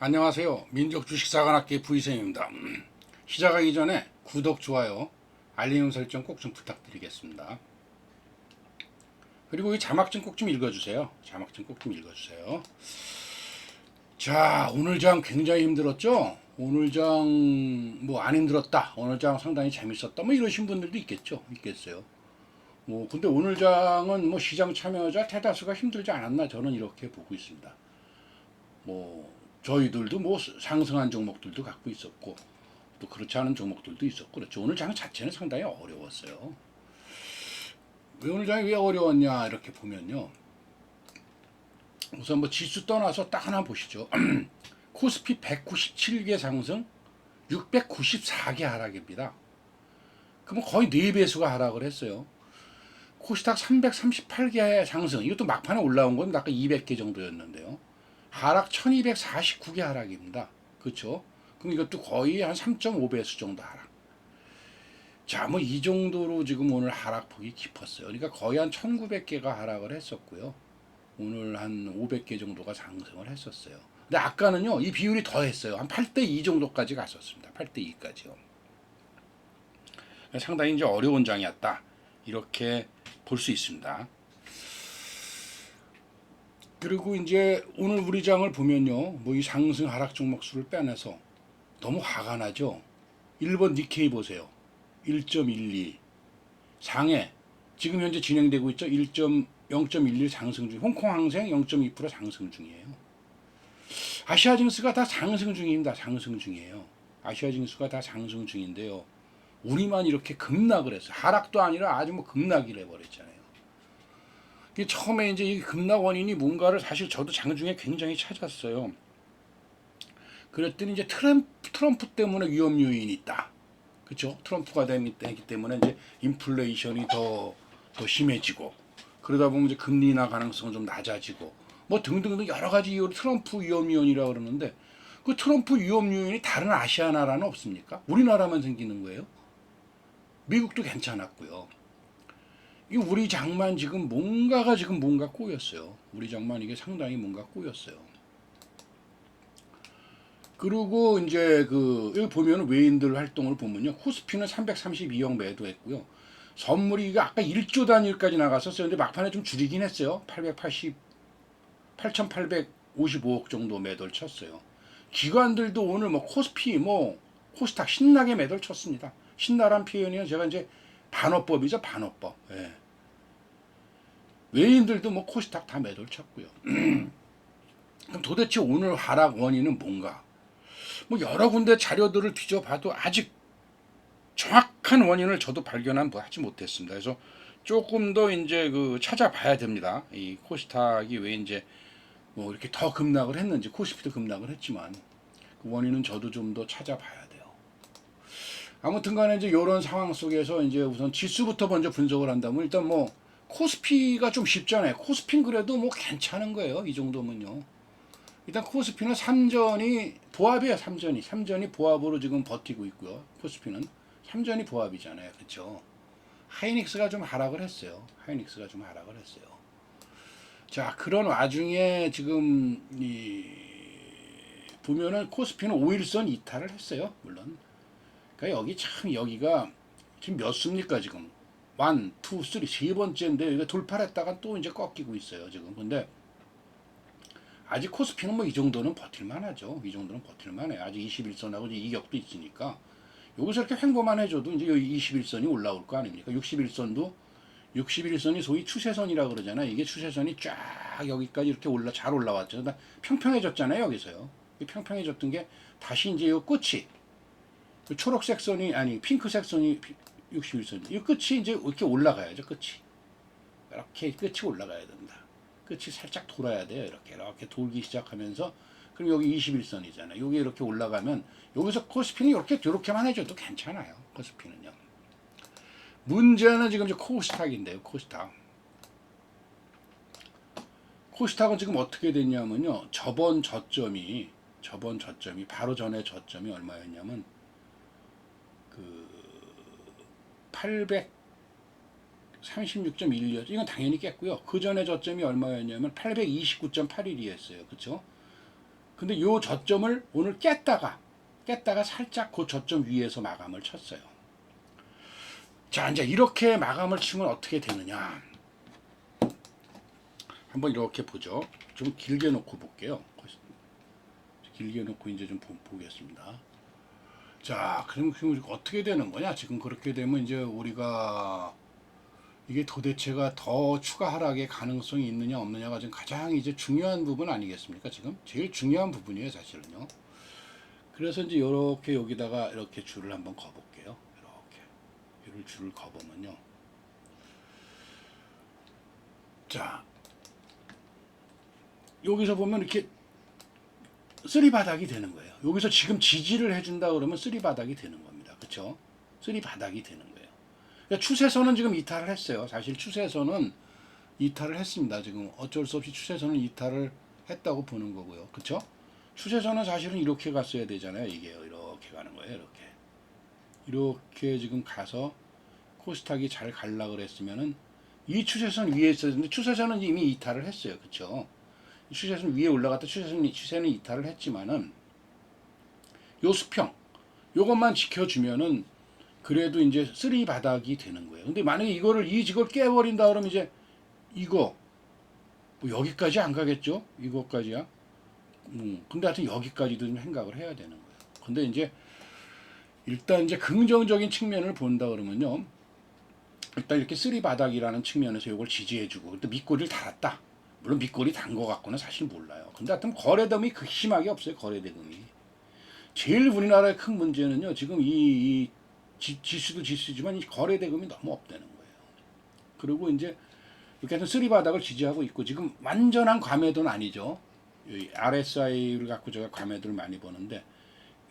안녕하세요. 민족주식사관학계 부이생입니다. 음, 시작하기 전에 구독, 좋아요, 알림 설정 꼭 좀 부탁드리겠습니다. 그리고 이 자막증 꼭좀 읽어주세요. 자막증 꼭좀 읽어주세요. 자, 오늘 장 굉장히 힘들었죠? 오늘 장 뭐 안 힘들었다. 오늘 장 상당히 재밌었다. 뭐 이러신 분들도 있겠죠. 있겠어요. 뭐 근데 오늘 장은 뭐 시장 참여자 대다수가 힘들지 않았나 저는 이렇게 보고 있습니다. 뭐 저희들도 뭐 상승한 종목들도 갖고 있었고 또 그렇지 않은 종목들도 있었고 그렇죠. 오늘 장 자체는 상당히 어려웠어요. 왜 오늘 장이 왜 어려웠냐 이렇게 보면요. 우선 뭐 지수 떠나서 딱 하나 보시죠. 코스피 197개 상승, 694개 하락입니다. 그러면 거의 4배수가 하락을 했어요. 코스닥 338개 상승, 이것도 막판에 올라온 건 아까 200개 정도였는데요. 하락 1249개 하락입니다. 그렇죠? 그럼 이것도 거의 한 3.5배수 정도 하락. 자, 뭐 이 정도로 지금 오늘 하락폭이 깊었어요. 그러니까 거의 한 1900개가 하락을 했었고요. 오늘 한 500개 정도가 상승을 했었어요. 근데 아까는요, 이 비율이 더 했어요. 한 8대 2 정도까지 갔었습니다. 8대 2까지요. 상당히 이제 어려운 장이었다. 이렇게 볼 수 있습니다. 그리고 이제 오늘 우리 장을 보면요. 뭐 이 상승 하락 종목 수를 빼내서 너무 화가 나죠. 1번 니케이 보세요. 1.12. 상해 지금 현재 진행되고 있죠. 1.0.11 상승 중. 홍콩 항생 0.2% 상승 중이에요. 아시아 증시가 다 상승 중입니다. 상승 중이에요. 아시아 증시가 다 상승 중인데요. 우리만 이렇게 급락을 했어요. 하락도 아니라 아주 뭐 급락을 해버렸잖아요. 처음에 이제 이 급락 원인이 뭔가를 사실 저도 장중에 굉장히 찾았어요. 그랬더니 이제 트럼프, 트럼프 때문에 위험 요인이 있다. 그렇죠? 트럼프가 되기 때문에 이제 인플레이션이 더, 더 심해지고 그러다 보면 이제 금리 인하 가능성은 좀 낮아지고 뭐 등등등 여러 가지 이유로 트럼프 위험 요인이라 고 그러는데 그 트럼프 위험 요인이 다른 아시아 나라는 없습니까? 우리나라만 생기는 거예요? 미국도 괜찮았고요. 이 우리 장만 지금 뭔가가 지금 뭔가 꼬였어요. 우리 장만 이게 상당히 뭔가 꼬였어요. 그리고 이제 그 보면 외인들 활동을 보면요. 코스피는 332억 매도했고요. 선물이 이거 아까 1조 단위까지 나갔었어요. 근데 막판에 좀 줄이긴 했어요. 880 8,855억 정도 매도를 쳤어요. 기관들도 오늘 뭐 코스피 뭐 코스닥 신나게 매도를 쳤습니다. 신나란 표현이요. 제가 이제 반어법이죠. 반어법. 예. 외인들도 뭐 코스닥 다 매도를 쳤고요. 그럼 도대체 오늘 하락 원인은 뭔가? 뭐 여러 군데 자료들을 뒤져봐도 아직 정확한 원인을 저도 발견한 뭐 하지 못했습니다. 그래서 조금 더 이제 그 찾아봐야 됩니다. 이 코스닥이 왜 이제 뭐 이렇게 더 급락을 했는지 코스피도 급락을 했지만 그 원인은 저도 좀 더 찾아봐야. 아무튼 간에 이제 이런 상황 속에서 이제 우선 지수부터 먼저 분석을 한다면 일단 뭐 코스피가 좀 쉽잖아요. 코스피는 그래도 뭐 괜찮은 거예요. 이 정도면요. 일단 코스피는 3전이 보합이에요. 3전이. 3전이 보합으로 지금 버티고 있고요. 코스피는 3전이 보합이잖아요. 그렇죠? 하이닉스가 좀 하락을 했어요. 하이닉스가 좀 하락을 했어요. 자, 그런 와중에 지금 이 보면은 코스피는 5일선 이탈을 했어요. 물론. 그러니까 여기 참 여기가 지금 몇 수입니까 지금? 1, 2, 3, 세 번째인데 여기가 돌파를 했다가 또 이제 꺾이고 있어요 지금. 근데 아직 코스피는 뭐 이 정도는 버틸만 하죠. 이 정도는 버틸만 해요. 아직 21선하고 이제 이격도 있으니까. 여기서 이렇게 횡보만 해줘도 이제 여기 21선이 올라올 거 아닙니까? 61선도 61선이 소위 추세선이라 그러잖아요. 이게 추세선이 쫙 여기까지 이렇게 올라 잘 올라왔죠. 그러니까 평평해졌잖아요. 여기서요. 이 평평해졌던 게 다시 이제 요 끝이 그 초록색 선이 아니 핑크색 선이 61선. 이 끝이 이제 이렇게 올라가야죠. 끝이 이렇게 끝이 올라가야 됩니다. 끝이 살짝 돌아야 돼요. 이렇게 이렇게 돌기 시작하면서 그럼 여기 21선이잖아요. 여기 이렇게 올라가면 여기서 코스피는 이렇게 이렇게만 해줘도 괜찮아요. 코스피는요. 문제는 지금 이제 코스닥인데요. 코스닥. 코스닥은 지금 어떻게 됐냐면요. 저번 저점이 저번 저점이 바로 전에 저점이 얼마였냐면 그 836.1이었죠. 이건 당연히 깼고요. 그 전에 저점이 얼마였냐면 829.81이었어요. 그렇죠? 근데 요 저점을 오늘 깼다가 깼다가 살짝 그 저점 위에서 마감을 쳤어요. 자, 이제 이렇게 마감을 치면 어떻게 되느냐? 한번 이렇게 보죠. 좀 길게 놓고 볼게요. 길게 놓고 이제 좀 보, 보겠습니다. 자, 그럼 그럼 어떻게 되는 거냐? 지금 그렇게 되면 이제 우리가 이게 도대체가 더 추가 하락의 가능성이 있느냐 없느냐가 지금 가장 이제 중요한 부분 아니겠습니까? 지금 제일 중요한 부분이에요, 사실은요. 그래서 이제 이렇게 여기다가 이렇게 줄을 한번 거볼게요. 이렇게 이를 줄을 거보면요. 자, 여기서 보면 이렇게 쓰리 바닥이 되는 거예요. 여기서 지금 지지를 해준다 그러면 쓰리 바닥이 되는 겁니다. 그렇죠? 쓰리 바닥이 되는 거예요. 그러니까 추세선은 지금 이탈을 했어요. 사실 추세선은 이탈을 했습니다. 지금 어쩔 수 없이 추세선은 이탈을 했다고 보는 거고요. 그렇죠? 추세선은 사실은 이렇게 갔어야 되잖아요. 이게요. 이렇게 가는 거예요. 이렇게. 이렇게 지금 가서 코스닥이 잘 갈라 그랬으면은 이 추세선 위에 있었는데 추세선은 이미 이탈을 했어요. 그렇죠? 추세선 위에 올라갔다 추세선 추세는 이탈을 했지만은 요 수평 요것만 지켜주면은 그래도 이제 쓰리 바닥이 되는 거예요. 근데 만약에 이거를 이 직을 깨버린다 그러면 이제 이거 뭐 여기까지 안 가겠죠? 이거까지야. 음, 근데 하여튼 여기까지도 좀 생각을 해야 되는 거예요. 근데 이제 일단 이제 긍정적인 측면을 본다 그러면요. 일단 이렇게 쓰리 바닥이라는 측면에서 이걸 지지해주고 근데 밑꼬리를 달았다. 물론 밑꼬리 단거 같고는 사실 몰라요. 근데 하여튼 거래대금이 그 심하게 없어요. 거래대금이. 제일 우리나라의 큰 문제는요. 지금 이, 이 지, 지수도 지수지만 이 거래대금이 너무 없다는 거예요. 그리고 이제 이렇게 해서 쓰리 바닥을 지지하고 있고 지금 완전한 과매도는 아니죠. 이 RSI를 갖고 제가 과매도를 많이 보는데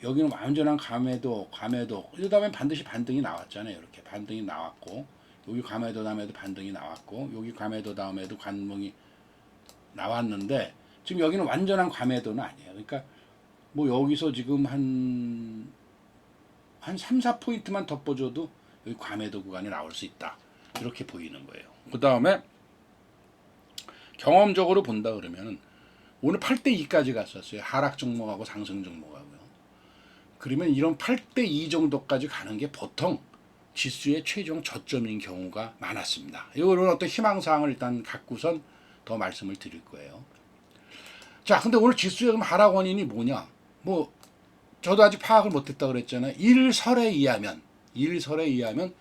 여기는 완전한 과매도, 과매도. 이러다면 반드시 반등이 나왔잖아요. 이렇게 반등이 나왔고 여기 과매도 다음에도 반등이 나왔고 여기 과매도 다음에도 관봉이 나왔는데 지금 여기는 완전한 과매도는 아니에요. 그러니까 뭐 여기서 지금 한, 한 3, 4포인트만 덮어줘도 여기 과매도 구간이 나올 수 있다. 이렇게 보이는 거예요. 그 다음에 경험적으로 본다 그러면은 오늘 8대 2까지 갔었어요. 하락 종목하고 상승 종목하고요. 그러면 이런 8대 2 정도까지 가는 게 보통 지수의 최종 저점인 경우가 많았습니다. 이런 어떤 희망사항을 일단 갖고선 더 말씀을 드릴 거예요. 자, 근데 오늘 그럼 하락 원인이 뭐냐? 뭐 저도 아직 파악을 못했다 그랬잖아요. 일설에 의하면 일설에 의하면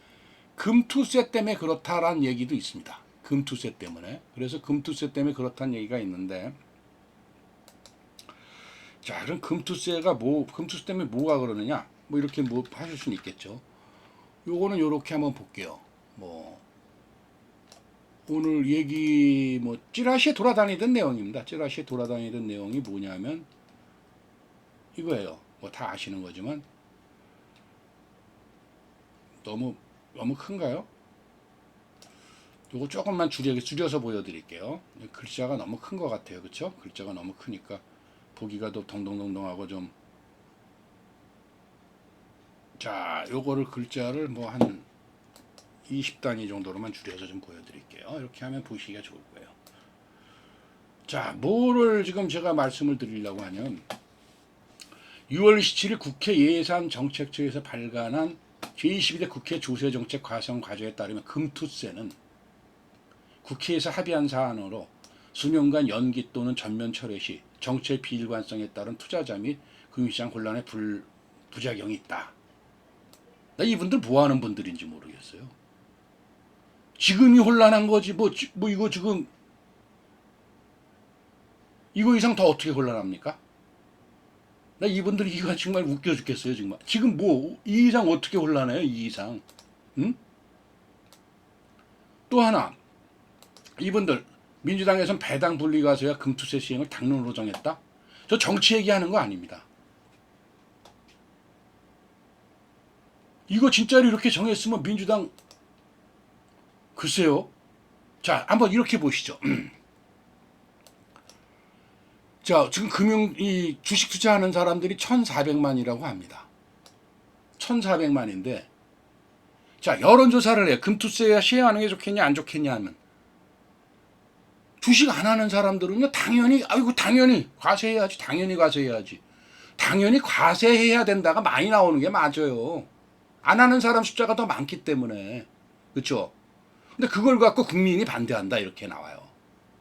금투세 때문에 그렇다라는 얘기도 있습니다. 금투세 때문에 그래서 금투세 때문에 그렇다는 얘기가 있는데 자 그럼 금투세가 뭐 금투세 때문에 뭐가 그러느냐 뭐 이렇게 뭐 하실 수는 있겠죠. 요거는 요렇게 한번 볼게요. 뭐 오늘 얘기 뭐 찌라시에 돌아다니던 내용입니다. 찌라시에 돌아다니던 내용이 뭐냐면 이거예요. 뭐 다 아시는 거지만 너무 너무 큰가요? 요거 조금만 줄여, 줄여서 보여드릴게요. 글자가 너무 큰 것 같아요. 그쵸? 글자가 너무 크니까 보기가 더 동동동동하고 좀 자, 요거를 글자를 뭐 한 20단위 정도로만 줄여서 좀 보여드릴게요. 이렇게 하면 보시기가 좋을 거예요. 자, 뭐를 지금 제가 말씀을 드리려고 하면 6월 27일 국회 예산정책처에서 발간한 제22대 국회 조세정책 과정 과제에 따르면 금투세는 국회에서 합의한 사안으로 수년간 연기 또는 전면 철회 시 정책 비일관성에 따른 투자자 및 금융시장 혼란의 불, 부작용이 있다. 나 이분들 뭐 하는 분들인지 모르겠어요. 지금이 혼란한 거지 뭐, 지- 뭐 이거 지금 이거 이상 더 어떻게 혼란합니까? 나 이분들이 이거 정말 웃겨 죽겠어요 정말. 지금 뭐 이 이상 어떻게 혼란해요 이 이상? 응? 또 하나 이분들 민주당에선 배당 분리 가서야 금투세 시행을 당론으로 정했다. 저 정치 얘기하는 거 아닙니다. 이거 진짜로 이렇게 정했으면 민주당 글쎄요. 자, 한번 이렇게 보시죠. 자, 지금 금융 이 주식 투자하는 사람들이 1,400만이라고 합니다. 1,400만인데 자, 여론조사를 해요. 금투세야 시행하는 게 좋겠냐 안 좋겠냐 하면 주식 안 하는 사람들은요 당연히 아이고 당연히 과세해야지 당연히 과세해야지 당연히 과세해야 된다가 많이 나오는 게 맞아요. 안 하는 사람 숫자가 더 많기 때문에 그렇죠. 근데 그걸 갖고 국민이 반대한다 이렇게 나와요.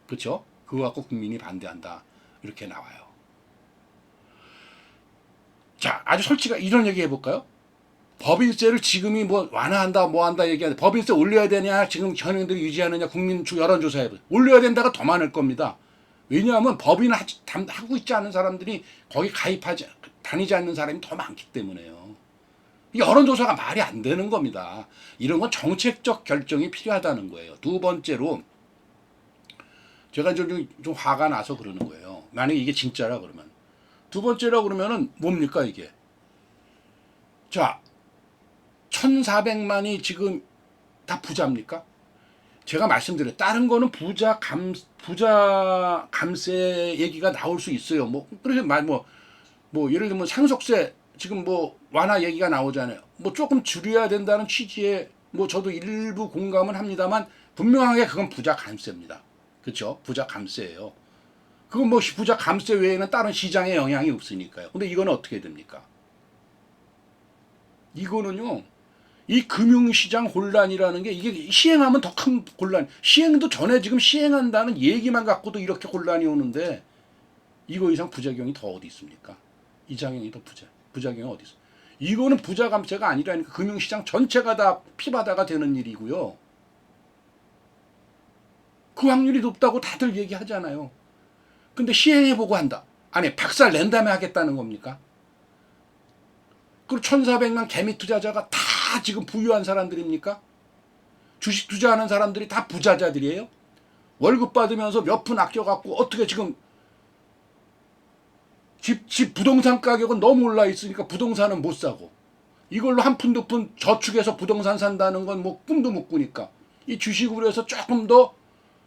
그렇죠? 그거 갖고 국민이 반대한다 이렇게 나와요. 자, 아주 솔직하 이런 얘기 해볼까요? 법인세를 지금이 뭐 완화한다 뭐 한다 얘기하는데 법인세 올려야 되냐 지금 현행들이 유지하느냐 국민 주 여론조사에 올려야 된다가 더 많을 겁니다. 왜냐하면 법인 하고 있지 않은 사람들이 거기 가입하지 다니지 않는 사람이 더 많기 때문에요. 이 여론조사가 말이 안 되는 겁니다. 이런 건 정책적 결정이 필요하다는 거예요. 두 번째로 제가 좀, 좀 화가 나서 그러는 거예요. 만약에 이게 진짜라 그러면 두 번째라 그러면은 뭡니까 이게? 자, 1,400만이 지금 다 부자입니까? 제가 말씀드려요. 다른 거는 부자 감 부자 감세 얘기가 나올 수 있어요. 뭐 그래서 말 뭐 뭐 예를 들면 상속세 지금 뭐 완화 얘기가 나오잖아요. 뭐 조금 줄여야 된다는 취지에 뭐 저도 일부 공감은 합니다만 분명하게 그건 부자 감세입니다. 그렇죠? 부자 감세예요. 그건 뭐 부자 감세 외에는 다른 시장에 영향이 없으니까요. 근데 이거는 어떻게 됩니까? 이거는요. 이 금융시장 혼란이라는 게 이게 시행하면 더 큰 혼란. 시행도 전에 지금 시행한다는 얘기만 갖고도 이렇게 혼란이 오는데 이거 이상 부작용이 더 어디 있습니까? 이작용이 더 부자 부작용이 어디 있어? 이거는 부자 감세가 아니라니까 금융시장 전체가 다 피바다가 되는 일이고요. 그 확률이 높다고 다들 얘기하잖아요. 근데 시행해보고 한다. 아니 박살 낸 다음에 하겠다는 겁니까? 그리고 1,400만 개미 투자자가 다 지금 부유한 사람들입니까? 주식 투자하는 사람들이 다 부자자들이에요? 월급 받으면서 몇 푼 아껴갖고 어떻게 지금 집, 집 부동산 가격은 너무 올라 있으니까 부동산은 못 사고 이걸로 한 푼 두 푼 저축해서 부동산 산다는 건 뭐 꿈도 못 꾸니까 이 주식으로 해서 조금 더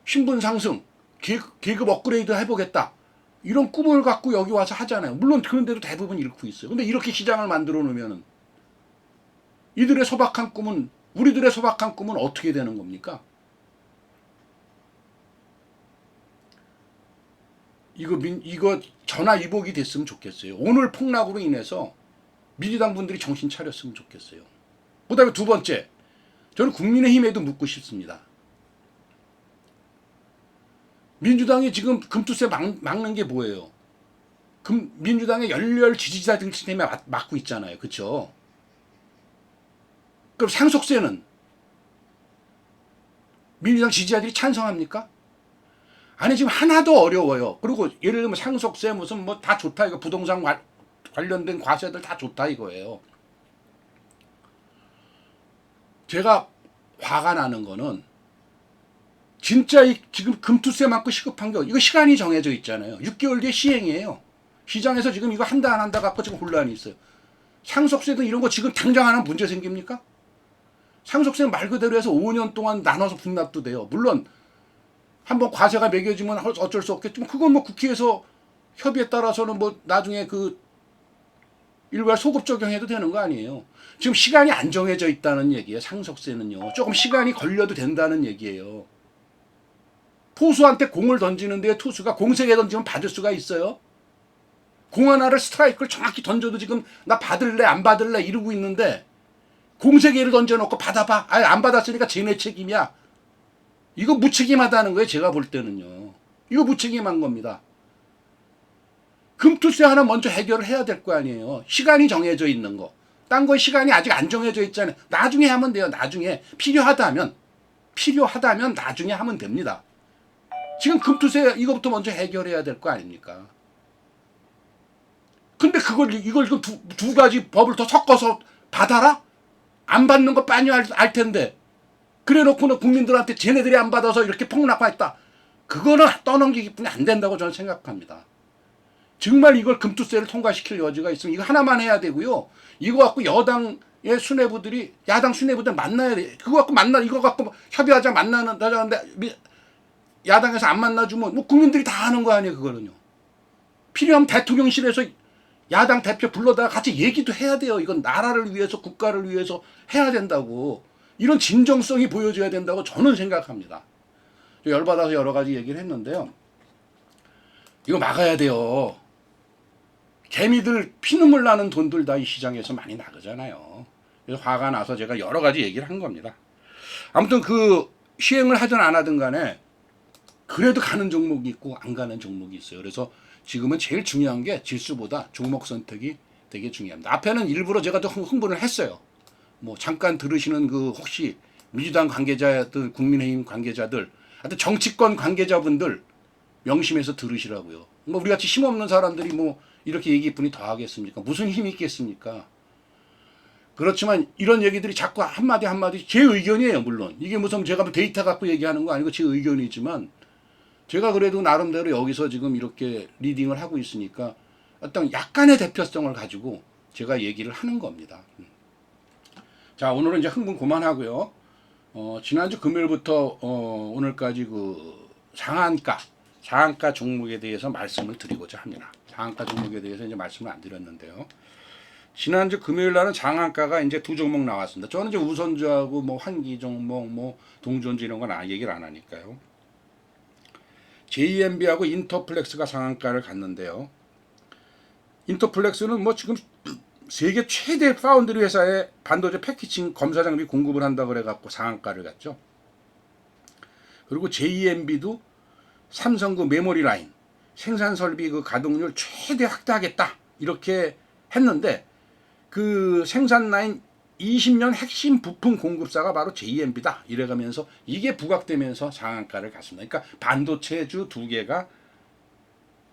신분 상승, 계급, 업그레이드 해보겠다. 이런 꿈을 갖고 여기 와서 하잖아요. 물론 그런데도 대부분 잃고 있어요. 근데 이렇게 시장을 만들어 놓으면은 이들의 소박한 꿈은 우리들의 소박한 꿈은 어떻게 되는 겁니까? 이거 민, 이거 전화 위복이 됐으면 좋겠어요. 오늘 폭락으로 인해서 민주당 분들이 정신 차렸으면 좋겠어요. 그다음에 두 번째, 저는 국민의힘에도 묻고 싶습니다. 민주당이 지금 금투세 막, 막는 게 뭐예요? 금, 민주당의 열렬 지지자들 때문에 막- 막고 있잖아요. 그렇죠? 그럼 상속세는 민주당 지지자들이 찬성합니까? 아니 지금 하나도 어려워요. 그리고 예를 들면 상속세 무슨 뭐 다 좋다 이거 부동산 관- 관련된 과세들 다 좋다 이거예요. 제가 화가 나는 거는 진짜 이 지금 금투세 맞고 시급한 게 이거 시간이 정해져 있잖아요. 6개월 뒤에 시행이에요. 시장에서 지금 이거 한다 안 한다 갖고 지금 혼란이 있어요. 상속세도 이런 거 지금 당장 하나 문제 생깁니까? 상속세는 말 그대로 해서 5년 동안 나눠서 분납도 돼요. 물론 한번 과세가 매겨지면 어쩔 수 없겠지만 그건 뭐 국회에서 협의에 따라서는 뭐 나중에 그 일괄 소급 적용해도 되는 거 아니에요. 지금 시간이 안 정해져 있다는 얘기예요. 상속세는요. 조금 시간이 걸려도 된다는 얘기예요. 포수한테 공을 던지는데 투수가 공세게 던지면 받을 수가 있어요. 공 하나를 스트라이크를 정확히 던져도 지금 나 받을래 안 받을래 이러고 있는데 공세개를 던져놓고 받아봐. 아니 안 받았으니까 쟤네 책임이야. 이거 무책임하다는 거예요. 제가 볼 때는요. 이거 무책임한 겁니다. 금투세 하나 먼저 해결을 해야 될 거 아니에요. 시간이 정해져 있는 거. 딴 거 시간이 아직 안 정해져 있잖아요. 나중에 하면 돼요. 나중에 필요하다면 필요하다면 나중에 하면 됩니다. 지금 금투세 이거부터 먼저 해결해야 될 거 아닙니까? 근데 그걸 이걸 그 두, 두 가지 법을 더 섞어서 받아라? 안 받는 거 빤히 알, 알 텐데 그래 놓고는 국민들한테 쟤네들이 안 받아서 이렇게 폭락했다. 그거는 떠넘기기 뿐이 안 된다고 저는 생각합니다. 정말 이걸 금투세를 통과시킬 여지가 있으면 이거 하나만 해야 되고요. 이거 갖고 여당의 수뇌부들이 야당 수뇌부들 만나야 돼. 그거 갖고 만나 이거 갖고 협의하자 만나는 하자는데 미- 야당에서 안 만나주면 뭐 국민들이 다 하는 거 아니에요 그거는요. 필요하면 대통령실에서 야당 대표 불러다가 같이 얘기도 해야 돼요. 이건 나라를 위해서 국가를 위해서 해야 된다고 이런 진정성이 보여줘야 된다고 저는 생각합니다. 열받아서 여러 가지 얘기를 했는데요. 이거 막아야 돼요. 개미들 피눈물 나는 돈들 다 이 시장에서 많이 나가잖아요. 그래서 화가 나서 제가 여러 가지 얘기를 한 겁니다. 아무튼 그 시행을 하든 안 하든 간에 그래도 가는 종목이 있고 안 가는 종목이 있어요. 그래서 지금은 제일 중요한 게 질수보다 종목 선택이 되게 중요합니다. 앞에는 일부러 제가 또 흥- 흥분을 했어요. 뭐 잠깐 들으시는 그 혹시 민주당 관계자들, 국민의힘 관계자들, 하여튼 정치권 관계자분들 명심해서 들으시라고요. 뭐 우리 같이 힘없는 사람들이 뭐 이렇게 얘기뿐이 더 하겠습니까? 무슨 힘이 있겠습니까? 그렇지만 이런 얘기들이 자꾸 한마디 한마디 제 의견이에요, 물론. 이게 무슨 제가 뭐 데이터 갖고 얘기하는 거 아니고 제 의견이지만 제가 그래도 나름대로 여기서 지금 이렇게 리딩을 하고 있으니까 어떤 약간의 대표성을 가지고 제가 얘기를 하는 겁니다. 음. 자, 오늘은 이제 흥분 그만하고요. 어, 지난주 금요일부터 어, 오늘까지 그 상한가, 상한가 종목에 대해서 말씀을 드리고자 합니다. 상한가 종목에 대해서 이제 말씀을 안 드렸는데요. 지난주 금요일 날은 장한가가 이제 두 종목 나왔습니다. 저는 이제 우선주하고 뭐 환기 종목, 뭐 동전주 이런 건 아- 얘기를 안 하니까요. JMB하고 인터플렉스가 상한가를 갔는데요. 인터플렉스는 뭐 지금 세계 최대 파운드리 회사에 반도체 패키징 검사 장비 공급을 한다 그래 갖고 상한가를 갔죠. 그리고 JMB도 삼성 그 메모리 라인 생산 설비 그 가동률 최대 확대하겠다 이렇게 했는데 그 생산 라인 20년 핵심 부품 공급사가 바로 JMB다 이래가면서 이게 부각되면서 상한가를 갔습니다. 그러니까 반도체주 두 개가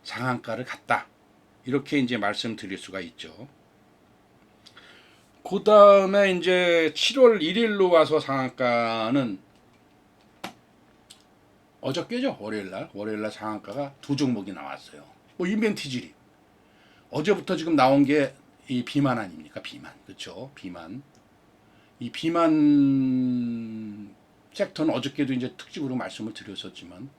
상한가를 갔다 이렇게 이제 말씀드릴 수가 있죠. 그 다음에 이제 7월 1일로 와서 상한가는 어저께죠? 월요일날. 월요일날 상한가가 두 종목이 나왔어요. 뭐 인벤티지리 어제부터 지금 나온 게 이 비만 아닙니까? 비만. 그렇죠 비만. 이 비만 섹터는 어저께도 이제 특집으로 말씀을 드렸었지만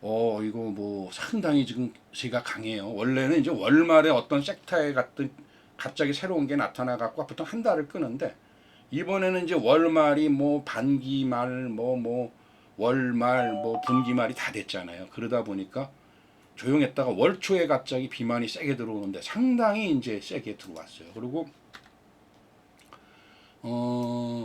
어 이거 뭐 상당히 지금 세가 강해요. 원래는 이제 월말에 어떤 섹터에 갔던 갑자기 새로운 게 나타나 갖고 보통 한 달을 끄는데 이번에는 이제 월말이 뭐 반기말 뭐뭐 월말 뭐 분기말이 다 됐잖아요. 그러다 보니까 조용했다가 월 초에 갑자기 비만이 세게 들어오는데 상당히 이제 세게 들어왔어요. 그리고 어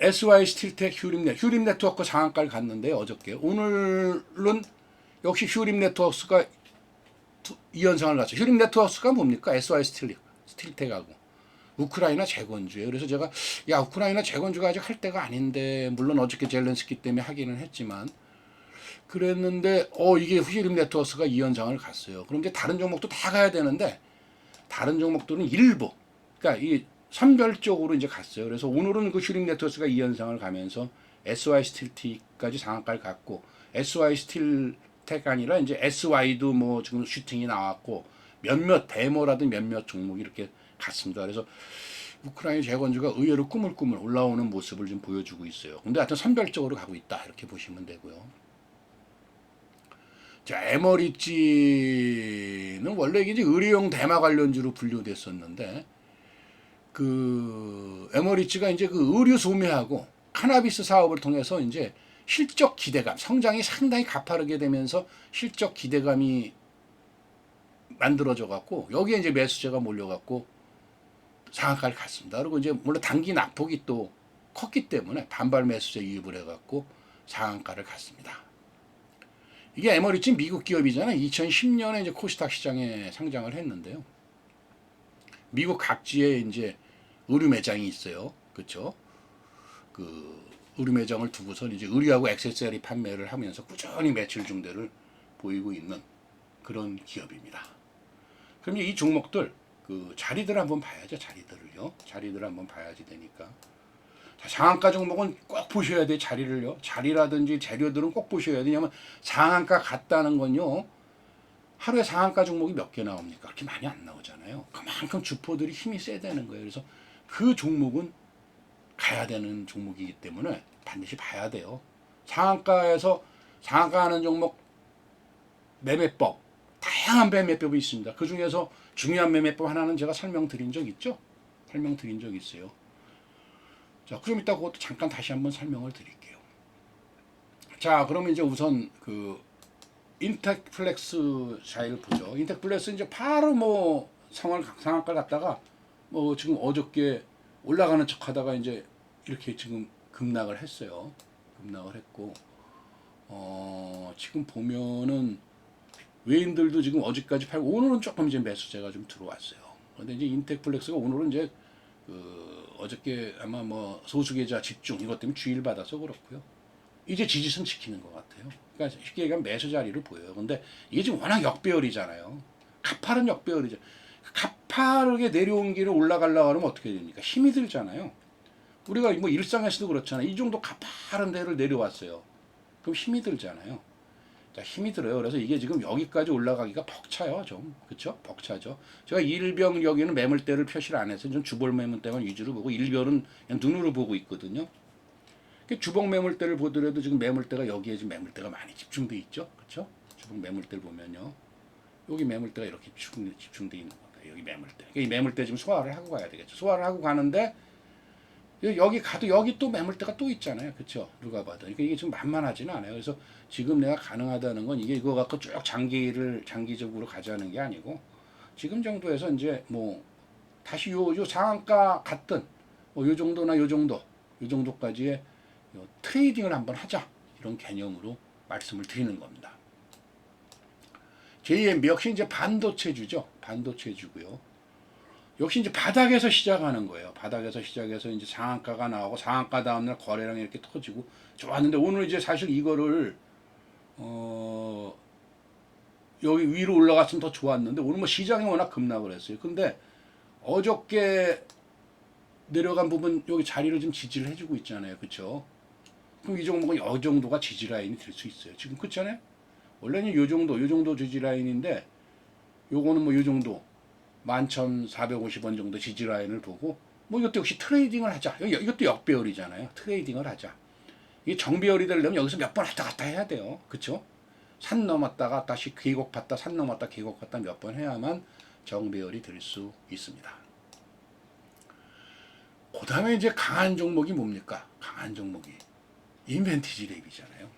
SY 스틸텍 휴림넷 휴림 네트워크 상한가를 갔는데 어저께 오늘은 역시 휴림 네트워크가 두- 이 현상을 갔죠. 휴림 네트워크가 뭡니까? SY 스틸 스틸텍하고 우크라이나 재건주예요. 그래서 제가 야 우크라이나 재건주가 아직 할 때가 아닌데 물론 어저께 젤렌스키 때문에 하기는 했지만 그랬는데 어 이게 휴림 네트워크가 이 현상을 갔어요. 그럼 이제 다른 종목도 다 가야 되는데 다른 종목들은 일부 그러니까 이 선별적으로 이제 갔어요. 그래서 오늘은 그 휴림 네트워크가 이 현상을 가면서 SY 스틸텍까지 상한가를 갔고 SY 스틸 텍 아니라 이제 SY도 뭐 지금 슈팅이 나왔고 몇몇 데모라든 몇몇 종목이 이렇게 갔습니다. 그래서 우크라이나 재건주가 의외로 꾸물꾸물 올라오는 모습을 좀 보여주고 있어요. 근데 하여튼 선별적으로 가고 있다 이렇게 보시면 되고요. 자, 에머리지는 원래 이제 의료용 대마 관련주로 분류됐었는데 그 에머리지가 이제 그 의류 소매하고 카나비스 사업을 통해서 이제 실적 기대감, 성장이 상당히 가파르게 되면서 실적 기대감이 만들어져 갖고 여기에 이제 매수세가 몰려 갖고 상한가를 갔습니다. 그리고 이제 물론 단기 낙폭이 또 컸기 때문에 반발 매수세 유입을 해 갖고 상한가를 갔습니다. 이게 에머리지 미국 기업이잖아요. 2010년에 이제 코스닥 시장에 상장을 했는데요. 미국 각지에 이제 의류 매장이 있어요. 그렇죠? 그 의류 매장을 두고서 이제 의류하고 액세서리 판매를 하면서 꾸준히 매출 증대를 보이고 있는 그런 기업입니다. 그럼 이 종목들 그 자리들 한번 봐야죠. 자리들을요. 자리들 한번 봐야지 되니까. 자, 상한가 종목은 꼭 보셔야 돼 자리를요. 자리라든지 재료들은 꼭 보셔야 돼. 왜냐면 상한가 갔다는 건요. 하루에 상한가 종목이 몇 개 나옵니까? 그렇게 많이 안 나오잖아요. 그만큼 주포들이 힘이 세야 되는 거예요. 그래서 그 종목은 가야 되는 종목이기 때문에 반드시 봐야 돼요. 상한가에서 상한가 하는 종목 매매법 다양한 매매법이 있습니다. 그 중에서 중요한 매매법 하나는 제가 설명드린 적 있죠? 설명드린 적 있어요. 자, 그럼 이따 그것도 잠깐 다시 한번 설명을 드릴게요. 자, 그러면 이제 우선 그 인텍플렉스 자리를 보죠. 인텍플렉스 이제 바로 뭐 상황 상한가 갔다가 뭐 지금 어저께 올라가는 척 하다가 이제 이렇게 지금 급락을 했어요. 급락을 했고 어 지금 보면은 외인들도 지금 어제까지 팔고 오늘은 조금 이제 매수세가 좀 들어왔어요. 근데 이제 인텍플렉스가 오늘은 이제 그 어저께 아마 뭐 소수계좌 집중 이것 때문에 주의를 받아서 그렇고요. 이제 지지선 지키는 것 같아요. 그러니까 쉽게 얘기하면 매수 자리를 보여요. 근데 이게 지금 워낙 역배열이잖아요. 가파른 역배열이죠. 가파르게 내려온 길을 올라가려고 하면 어떻게 됩니까? 힘이 들잖아요. 우리가 뭐 일상에서도 그렇잖아요. 이 정도 가파른 데를 내려왔어요. 그럼 힘이 들잖아요. 자, 힘이 들어요. 그래서 이게 지금 여기까지 올라가기가 벅차요, 좀. 그쵸? 벅차죠. 제가 일병 여기는 매물대를 표시를 안 해서 좀 주볼 매물대만 위주로 보고 일별은 그냥 눈으로 보고 있거든요. 그 주봉 매물대를 보더라도 지금 매물대가 여기에 지금 매물대가 많이 집중돼 있죠. 그렇죠? 주봉 매물대를 보면요. 여기 매물대가 이렇게 집중, 집중돼 있는 겁니다. 여기 매물대. 그러니까 이 매물대 지금 소화를 하고 가야 되겠죠. 소화를 하고 가는데 여기 가도 여기 또 매물대가 또 있잖아요. 그렇죠? 누가 봐도. 그러니까 이게 지금 만만하지는 않아요. 그래서 지금 내가 가능하다는 건 이게 이거 갖고 쭉 장기를 장기적으로 가자는 게 아니고 지금 정도에서 이제 뭐 다시 요, 요 상한가 같든 뭐요 정도나 요 정도 요 정도까지의 요 트레이딩을 한번 하자 이런 개념으로 말씀을 드리는 겁니다. JMB 역시 이제 반도체주죠. 반도체주고요. 역시 이제 바닥에서 시작하는 거예요. 바닥에서 시작해서 이제 상한가가 나오고 상한가 다음날 거래량이 이렇게 터지고 좋았는데 오늘 이제 사실 이거를 어 여기 위로 올라갔으면 더 좋았는데 오늘 뭐 시장이 워낙 급락을 했어요. 근데 어저께 내려간 부분 여기 자리를 좀 지지를 해주고 있잖아요. 그렇죠? 그럼 이 정도가 이 정도가 지지 라인이 될 수 있어요. 지금 그렇잖아요. 원래는 요 정도, 요 정도 지지 라인인데 요거는 뭐 요 정도 11,450원 정도 지지 라인을 보고 뭐 이것도 역시 트레이딩을 하자. 이- 이것도 역배열이잖아요. 트레이딩을 하자. 이게 정배열이 되려면 여기서 몇 번 왔다 갔다 해야 돼요. 그렇죠? 산 넘었다가 다시 계곡 봤다 산 넘었다 계곡 봤다 몇 번 해야만 정배열이 될 수 있습니다. 그 다음에 이제 강한 종목이 뭡니까? 강한 종목이 인벤티지 랩이잖아요.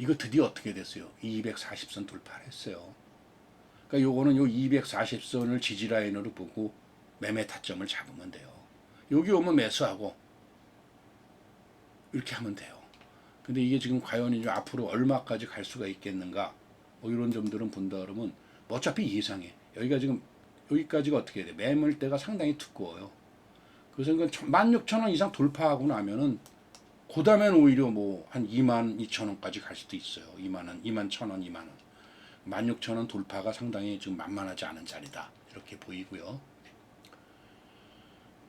이거 드디어 어떻게 됐어요? 240선 돌파를 했어요. 그러니까 요거는 요 240선을 지지 라인으로 보고 매매 타점을 잡으면 돼요. 여기 오면 매수하고 이렇게 하면 돼요. 근데 이게 지금 과연 이제 앞으로 얼마까지 갈 수가 있겠는가? 뭐 이런 점들은 본다 그러면 뭐 어차피 예상해. 여기가 지금 여기까지가 어떻게 돼? 매물대가 상당히 두꺼워요. 그래서 이건 16,000원 이상 돌파하고 나면은 그 다음엔 오히려 뭐 한 2만 2천 원까지 갈 수도 있어요. 2만 원, 2만 천 원, 2만 원. 16,000원 돌파가 상당히 지금 만만하지 않은 자리다. 이렇게 보이고요.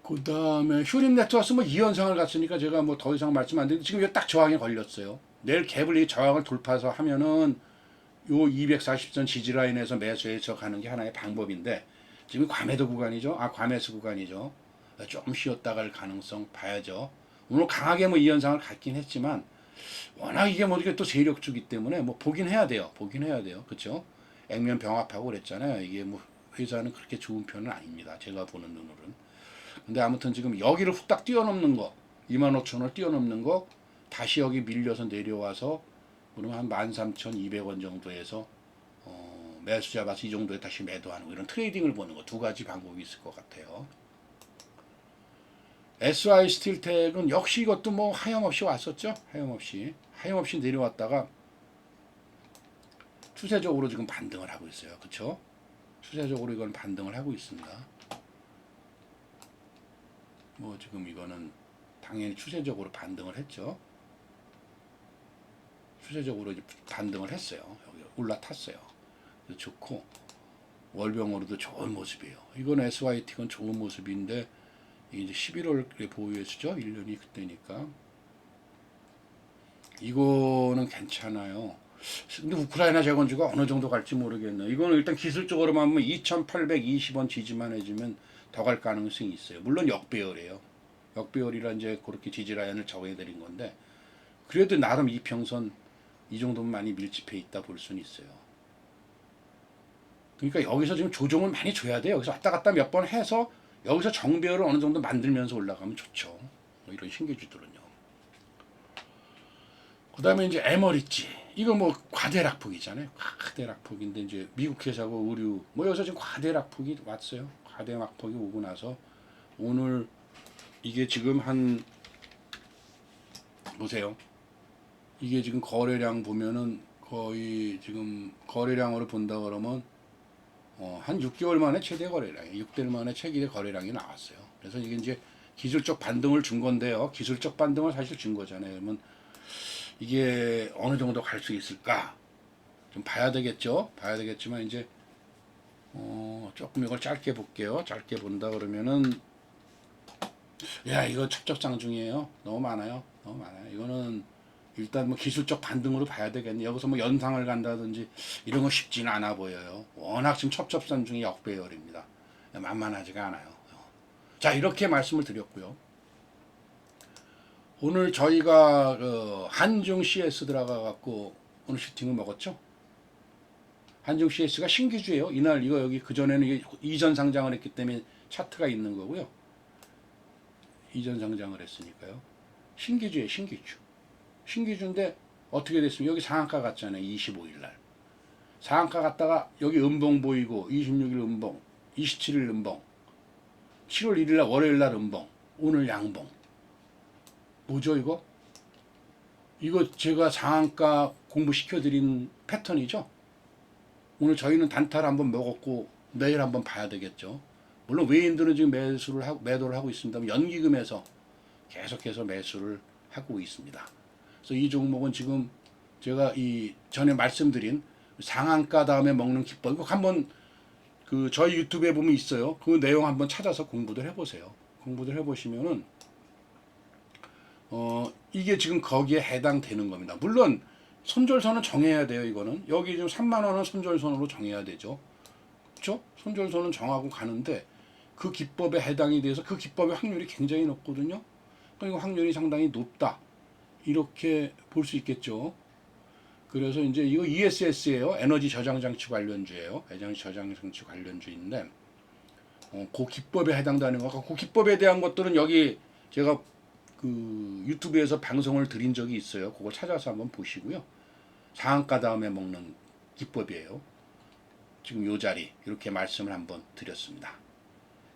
그 다음에 휴림 네트워스 뭐 2연상을 갔으니까 제가 뭐 더 이상 말씀 안 드리는데 지금 딱 저항에 걸렸어요. 내일 갭을 이 저항을 돌파해서 하면은 요 240선 지지라인에서 매수해서 가는 게 하나의 방법인데 지금 과매도 구간이죠. 아 과매수 구간이죠. 좀 쉬었다 갈 가능성 봐야죠. 오늘 강하게 뭐 2연상을 갔긴 했지만 워낙 이게 뭐 이게 또 세력주기 때문에 뭐 보긴 해야 돼요. 보긴 해야 돼요. 그렇죠? 액면 병합하고 그랬잖아요. 이게 뭐 회사는 그렇게 좋은 편은 아닙니다. 제가 보는 눈으로는. 근데 아무튼 지금 여기를 후딱 뛰어넘는 거 25,000원 뛰어넘는 거 다시 여기 밀려서 내려와서 그러면 한 13,200원 정도에서 어, 매수 잡아서 이 정도에 다시 매도하는 거 이런 트레이딩을 보는 거 두 가지 방법이 있을 것 같아요. SI 스틸텍은 역시 이것도 뭐 하염없이 왔었죠. 하염없이 하염없이 내려왔다가 추세적으로 지금 반등을 하고 있어요. 그렇죠? 추세적으로 이건 반등을 하고 있습니다. 뭐 지금 이거는 당연히 추세적으로 반등을 했죠. 추세적으로 반등을 했어요. 여기 올라탔어요. 좋고 월병으로도 좋은 모습이에요. 이건 SYT건 좋은 모습인데 이제 11월 보유해주죠. 1년이 그때니까. 이거는 괜찮아요. 근데 우크라이나 재건주가 어느 정도 갈지 모르겠네요. 이거는 일단 기술적으로만 하면 2,820원 지지만 해주면 더 갈 가능성이 있어요. 물론 역배열이에요. 역배열이라 이제 그렇게 지지 라인을 정해드린 건데 그래도 나름 이평선 이 정도면 많이 밀집해 있다 볼 수는 있어요. 그러니까 여기서 지금 조정을 많이 줘야 돼요. 여기서 왔다 갔다 몇 번 해서 여기서 정배열을 어느 정도 만들면서 올라가면 좋죠. 뭐 이런 신기주들은요. 그 다음에 이제 에머리지 이거 뭐 과대락폭이잖아요. 과대락폭인데 이제 미국 회사고 의류 뭐 여기서 지금 과대락폭이 왔어요. 과대락폭이 오고 나서 오늘 이게 지금 한 보세요. 이게 지금 거래량 보면은 거의 지금 거래량으로 본다 그러면 어, 한 6개월 만에 최대 거래량이 6개월 만에 최대 거래량이 나왔어요. 그래서 이게 이제 기술적 반등을 준 건데요. 기술적 반등을 사실 준 거잖아요. 그러면 이게 어느 정도 갈 수 있을까? 좀 봐야 되겠죠. 봐야 되겠지만 이제 어, 조금 이걸 짧게 볼게요. 짧게 본다 그러면은 야 이거 첩첩상 중이에요. 너무 많아요. 너무 많아요. 이거는 일단 뭐 기술적 반등으로 봐야 되겠네. 여기서 뭐 연상을 간다든지 이런 거 쉽지는 않아 보여요. 워낙 지금 첩첩산 중에 역배열입니다. 만만하지가 않아요. 자 이렇게 말씀을 드렸고요. 오늘 저희가 그 한중 CS 들어가 갖고 오늘 슈팅을 먹었죠. 한중 CS가 신기주예요. 이날 이거 여기 그 전에는 이게 이전 상장을 했기 때문에 차트가 있는 거고요. 이전 상장을 했으니까요. 신기주예요, 신기주. 신기주인데 어떻게 됐습니까? 여기 상한가 갔잖아요. 25일 날. 상한가 갔다가 여기 음봉 보이고 26일 음봉, 27일 음봉, 7월 1일 날 월요일 날 음봉, 오늘 양봉. 뭐죠 이거? 이거 제가 상한가 공부시켜 드린 패턴이죠. 오늘 저희는 단타를 한번 먹었고 내일 한번 봐야 되겠죠. 물론 외인들은 지금 매수를 하고 매도를 하고 있습니다. 연기금에서 계속해서 매수를 하고 있습니다. 그래서 이 종목은 지금 제가 이 전에 말씀드린 상한가 다음에 먹는 기법 이거 한번 그 저희 유튜브에 보면 있어요. 그 내용 한번 찾아서 공부들 해보세요. 공부들 해보시면은 어 이게 지금 거기에 해당되는 겁니다. 물론 손절선은 정해야 돼요. 이거는 여기 지금 3만 원은 손절선으로 정해야 되죠. 그렇죠? 손절선은 정하고 가는데 그 기법에 해당이 돼서 그 기법의 확률이 굉장히 높거든요. 그러니까 확률이 상당히 높다. 이렇게 볼 수 있겠죠. 그래서 이제 이거 ESS예요. 에너지 저장 장치 관련주예요. 에너지 저장 장치 관련주인데 어, 그 기법에 해당되는 거. 그 기법에 대한 것들은 여기 제가 그 유튜브에서 방송을 드린 적이 있어요. 그걸 찾아서 한번 보시고요. 상한가 다음에 먹는 기법이에요. 지금 요 자리 이렇게 말씀을 한번 드렸습니다.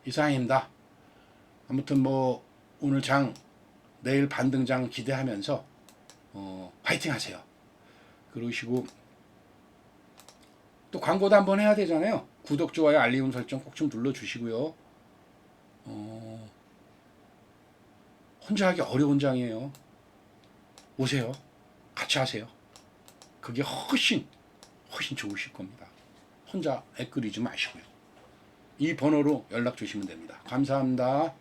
이상입니다. 아무튼 뭐 오늘 장 내일 반등장 기대하면서 어, 파이팅 하세요. 그러시고 또 광고도 한번 해야 되잖아요. 구독, 좋아요, 알림 설정 꼭 좀 눌러주시고요. 어, 혼자 하기 어려운 장이에요. 오세요. 같이 하세요. 그게 훨씬 훨씬 좋으실 겁니다. 혼자 애 끓이지 마시고요. 이 번호로 연락 주시면 됩니다. 감사합니다.